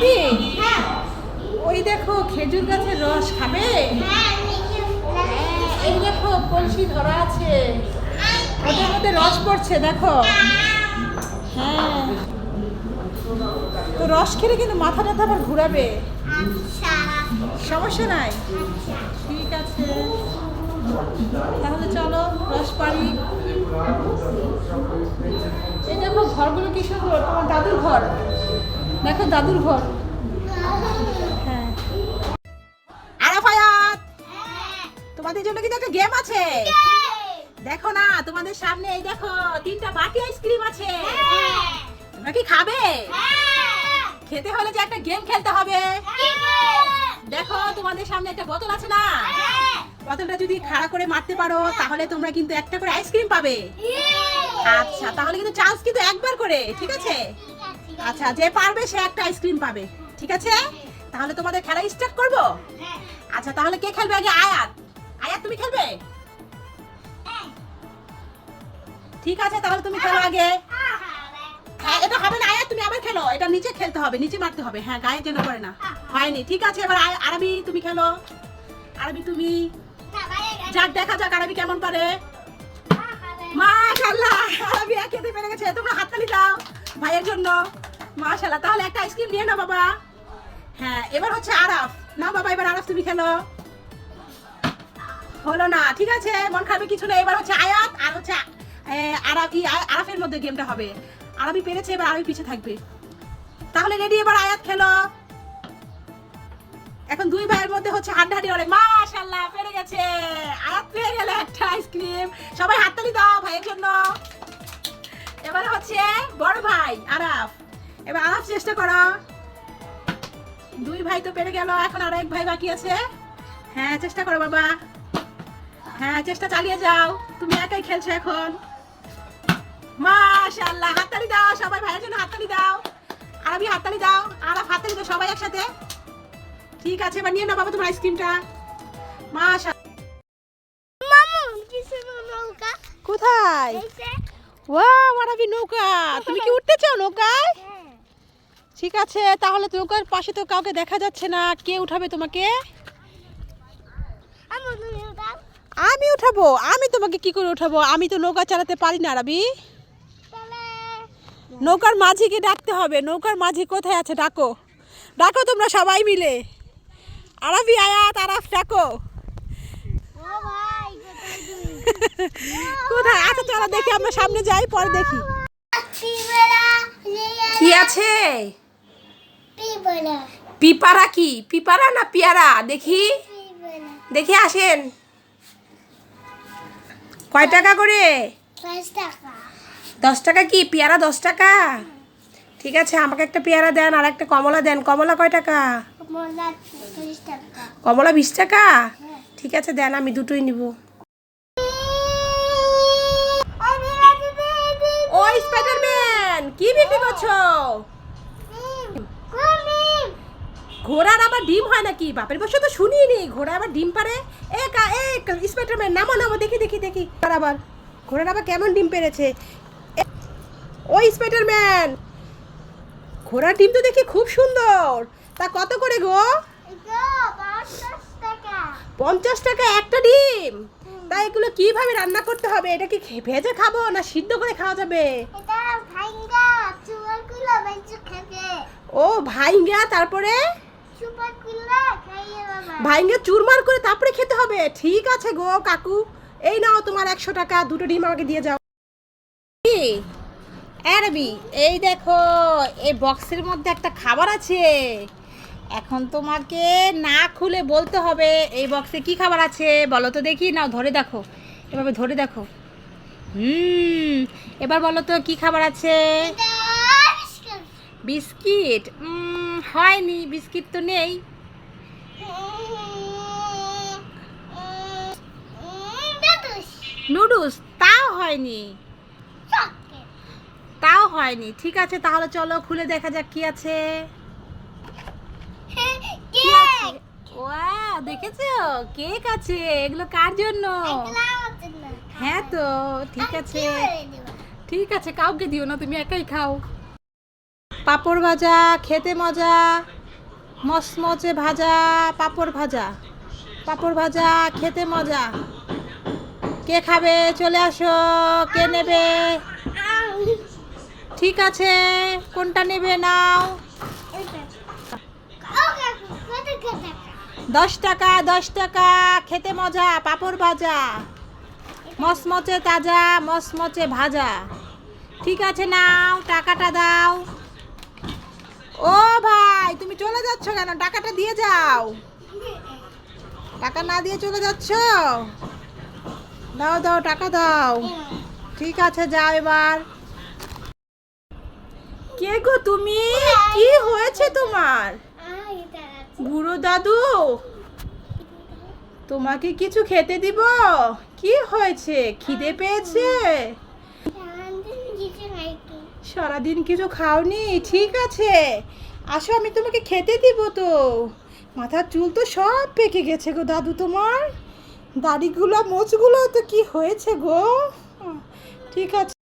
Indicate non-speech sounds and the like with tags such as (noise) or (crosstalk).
আরবি হ্যাঁ। ওই দেখো খেজুর গাছের রস খাবে? হ্যাঁ হ্যাঁ, এই দেখো কলসি ধরা আছে। ওটার মধ্যে রস পড়ছে দেখো। হ্যাঁ। তো রস খেলে কিন্তু মাথা টাথা আবার ঘুরাবে। আচ্ছা। সমস্যা নাই? ঠিক আছে। তাহলে চলো রস পারি এই দেখো ঘরগুলো কি সুন্দর তোমার দাদুর ঘর। দেখো দাদুর ঘর। হ্যাঁ। আরাফায়াত! তোমাদের জন্য কিন্তু একটা গেম আছে। দেখো না, তোমাদের সামনে এই দেখো, তিনটা বাটি আইসক্রিম আছে। তোমরা কি খাবে? খেতে হলে যে একটা গেম খেলতে হবে। দেখো, তোমাদের সামনে একটা বোতল আছে না? বোতলটা যদি খাড়া করে মারতে পারো, তাহলে তোমরা কিন্তু একটা করে আইসক্রিম পাবে। আচ্ছা তাহলে কিন্তু চান্স কিন্তু একবার করে, ঠিক আছে? আচ্ছা যে পারবে সে একটা আইসক্রিম পাবে, ঠিক আছে? তাহলে তোমাদের খেলা স্টার্ট করব? আচ্ছা তাহলে কে খেলবে আগে? আয়াত। আয়াত, তুমি খেলবে? ঠিক আছে, তাহলে তুমি খেলো আগে। হ্যাঁ এটা হবে না, আয়াত, তুমি আবার খেলো। এটা নিচে খেলতে হবে, নিচে মারতে হবে। হ্যাঁ গায়ে যেন পড়ে না। হয়নি, ঠিক আছে, এবার আরবি, তুমি খেলো। আরবি, তুমি। যাক, দেখা যাক আরবি কেমন পারে। মাশাআল্লাহ, আরবি খেতে পেরে গেছে। তোমরা হাততালি দাও ভাইয়ের জন্য। মাশাআল্লাহ, তাহলে একটা আইসক্রিম নাও বাবা। হ্যাঁ এবার হচ্ছে আরাফ। নাও বাবা, এবার আরাফ তুমি খেলো। হলো না, ঠিক আছে, মন কিছু নেই। এবার হচ্ছে আয়াত আর হচ্ছে আরাফের মধ্যে গেমটা হবে। পেরেছে, এবার পিছে থাকবে। তাহলে রেডি এবার আয়াত খেলো। এখন দুই ভাইয়ের মধ্যে হচ্ছে হাড্ডাহাড্ডি অনেক। মাশাআল্লাহ, পেরে গেছে। আয়াত পেয়ে গেলে একটা আইসক্রিম সবাই হাততালি দাও ভাইয়ের জন্য। এবারে হচ্ছে বড় ভাই, আরাফ। এবার আরাফ চেষ্টা করো। দুই ভাই তো পেরে গেল এখন আর এক ভাই বাকি আছে। হ্যাঁ চেষ্টা করো বাবা। হ্যাঁ চেষ্টা চালিয়ে যাও। তুমি একাই খেলছো এখন। মাশাআল্লাহ হাততালি দাও সবাই ভাইয়ের জন্য হাততালি দাও। আরবি হাততালি দাও আরাফ হাততালি দাও সবাই একসাথে। ঠিক আছে এবার নিয়ে নাও বাবা তোমার আইসক্রিমটা। মাশা কোথায়? ওয়াও আরবি নৌকা। তুমি কি উঠতে চাও নৌকায়? ঠিক আছে তাহলে নৌকার পাশে তো কাউকে দেখা যাচ্ছে না। কে উঠাবে তোমাকে? আমি উঠাবো। আমি তোমাকে কি করে উঠাবো? আমি তো নৌকা চালাতে পারি না রাবি। নৌকার মাঝিকে ডাকতে হবে। নৌকার মাঝি কোথায় আছে? ডাকো। ডাকো তোমরা সবাই মিলে। আরাবি আয়াত আরাফ ডাকো। (laughs) কোথায়? আচ্ছা চলো দেখি আমরা সামনে যাই পরে দেখি। কি আছে? পিপারা। কি? পিপারা না পিয়ারা? দেখি। দেখি আসেন। কয় টাকা করে? দশ টাকা কি? পেয়ারা দশ টাকা? ঠিক আছে আমাকে একটা পেয়ারা দেন আর একটা কমলা দেন। কমলা কয় টাকা? কমলা বিশ টাকা? ঠিক আছে দেন আমি দুটোই নিব। ওই স্পাইডারম্যান কি বিক্রি করছ? ঘোড়ার আবার ডিম হয় নাকি? বাপের বসে তো শুনিনি। ঘোড়া আবার ডিম পারে? এ কা এ স্পাইডারম্যান নামো নামো দেখি দেখি দেখি। আর আবার ঘোড়ার আবার কেমন ডিম পেরেছে? ওই স্পাইডারম্যান ঘোড়ার ডিম তো দেখি খুব সুন্দর। তা কত করে গো? পঞ্চাশ টাকা একটা ডিম? তা এগুলো কীভাবে রান্না করতে হবে? এটা কি ভেজে খাব না সিদ্ধ করে খাওয়া যাবে? ও ভাইঙ্গা তারপরে? ভাইঙ্গা চুরমার করে তারপরে খেতে হবে। ঠিক আছে গো কাকু। এই নাও তোমার একশো টাকা দুটো ডিম আমাকে দিয়ে যাও। কি আরবি এই দেখো এই বক্সের মধ্যে একটা খাবার আছে। এখন তোমাকে না খুলে বলতে হবে এই বক্সে কি খাবার আছে? বলো তো দেখি নাও ধরে দেখো। এভাবে ধরে দেখো। হুম এবার বলো তো কি খাবার আছে? বিস্কিট। হয়নি বিস্কিট তো নেই। নুডলস, তাও হয়নি। তাও হয়নি। ঠিক আছে, তাহলে চলো খুলে দেখা যাক কি আছে। দেখেছ? কেক আছে। এগুলো কার জন্য? হ্যাঁ তো, ঠিক আছে। ঠিক আছে, কাউকে দিও না, তুমি একাই খাও। পাঁপড় ভাজা, খেতে মজা। মচমচে ভাজা, পাঁপড় ভাজা। পাঁপড় ভাজা, খেতে মজা। কে খাবে? চলে আসো। কে নেবে? ঠিক আছে। কোনটা নেবে নাও। দশ টাকা দশ টাকা। খেতে মজা, পাঁপড় ভাজা। মচমচে তাজা, মচমচে ভাজা। ঠিক আছে, নাও, টাকাটা দাও। ও ভাই, তুমি চলে যাচ্ছ কেন? টাকাটা দিয়ে যাও। টাকা না দিয়ে চলে যাচ্ছ? দাও দাও, টাকা দাও। ঠিক আছে, যাও এবার। কে গো তুমি? কি হয়েছে তোমার? বুড়ো দাদু? তোমাকে কিছু খেতে দিব? কি হয়েছে? খিদে পেয়েছে? সারাদিন কিছু খাওনি? ঠিক আছে। আসো, আমি তোমাকে খেতে দিব তো। মাথার চুল তো সব পেকে গেছে গো দাদু তোমার। দাড়িগুলো, মোচগুলো তো কি হয়েছে গো? ঠিক আছে।